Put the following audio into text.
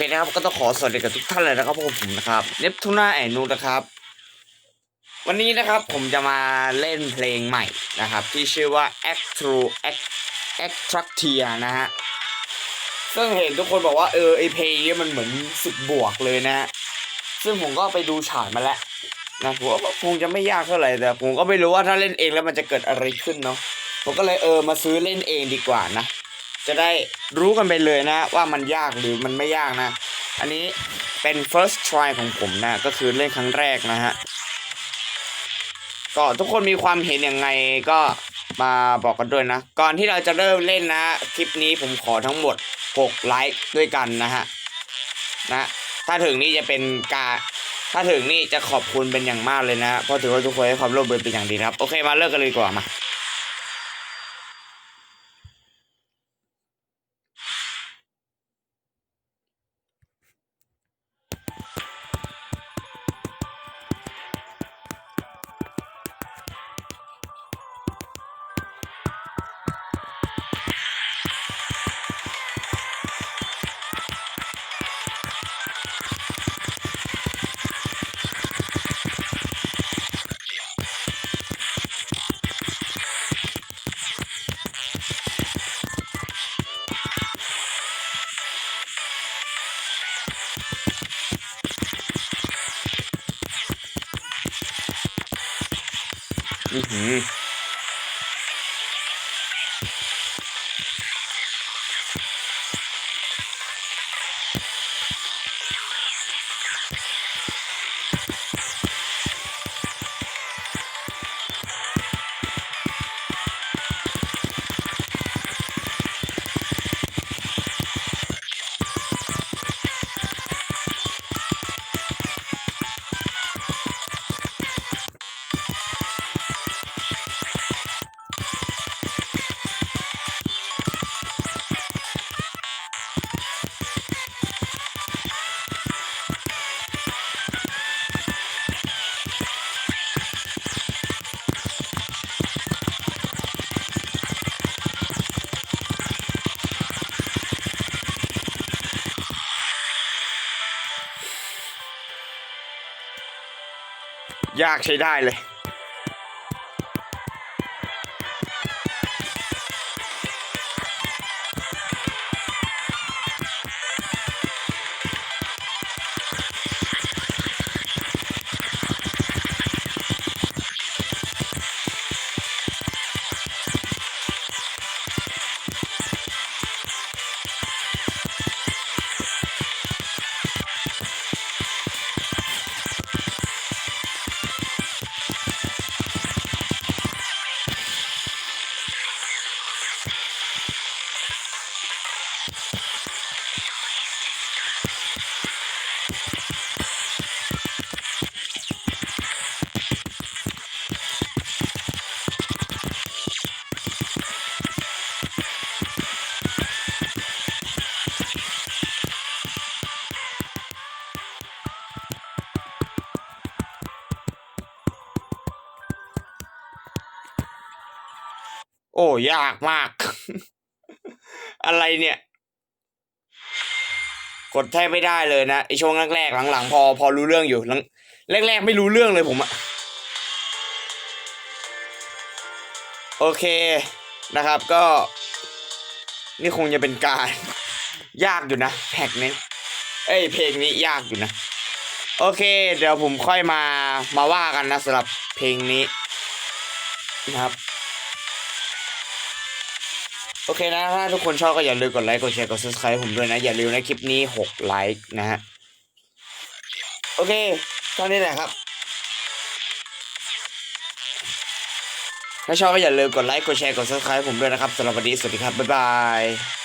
เคนะครับก็ต้องขอสวัสดีกับทุกท่านเลยนะครับพวกผมนะครับเนปทูน่าแอนนูนะครับ วันนี้นะครับผมจะมาเล่นเพลงใหม่นะครับ ที่ชื่อว่า Act True Act Attractia นะฮะซึ่งเห็นทุกคนบอกว่าเออไอเพลงนี้มันเหมือนสิบบวกเลยนะฮะซึ่งผมก็ไปดูฉากมาแล้วนะผมว่าคงจะไม่ยากเท่าไหร่แต่ผมก็ไม่รู้ว่าถ้าเล่นเองแล้วมันจะเกิดอะไรขึ้นเนาะผมก็เลยเออมาซื้อเล่นเองดีกว่านะ จะได้รู้กันไปเลยนะ ว่ามันยากหรือมันไม่ยากนะ อันนี้เป็น first try ของผมนะ ก็คือเล่นครั้งแรกนะฮะ ก็ทุกคนมีความเห็นยังไงก็มาบอกกันด้วยนะ ก่อนที่เราจะเริ่มเล่นนะ คลิปนี้ผมขอทั้งหมด 6 ไลค์ด้วยกันนะฮะนะถ้าถึงนี่จะเป็นการถ้าถึงนี่จะขอบคุณเป็นอย่างมากเลยนะเพราะถือว่าทุกคนให้ความร่วมมือเป็นอย่างดีครับ โอเคมาเริ่มกันเลยดีกว่ามา อือ ยากใช้ได้เลย โอ้ ยากมาก อะไรเนี่ย กดแทบไม่ได้เลยนะไอช่วงแรกๆหลังๆ พอพอรู้เรื่องอยู่หลังแรกๆ ไม่รู้เรื่องเลยผมอะโอเคนะครับก็ นี่คงจะเป็นการ ยากอยู่นะแพ็กนี้เอ้ยเพลงนี้ยากอยู่นะ โอเค เดี๋ยวผมค่อยมามาว่ากันนะสำหรับเพลงนี้นะครับ โอเคนะถ้าทุกคนชอบก็อย่าลืมกดไลค์กดแชร์กด subscribe ผมด้วยนะ อย่าลืมนะคลิปนี้6ไลค์นะฮะโอเคเท่านี้แหละครับ ถ้าชอบก็อย่าลืมกดไลค์กดแชร์กด subscribe ผมด้วยนะครับสำหรับวันนี้สวัสดีครับบ๊ายบาย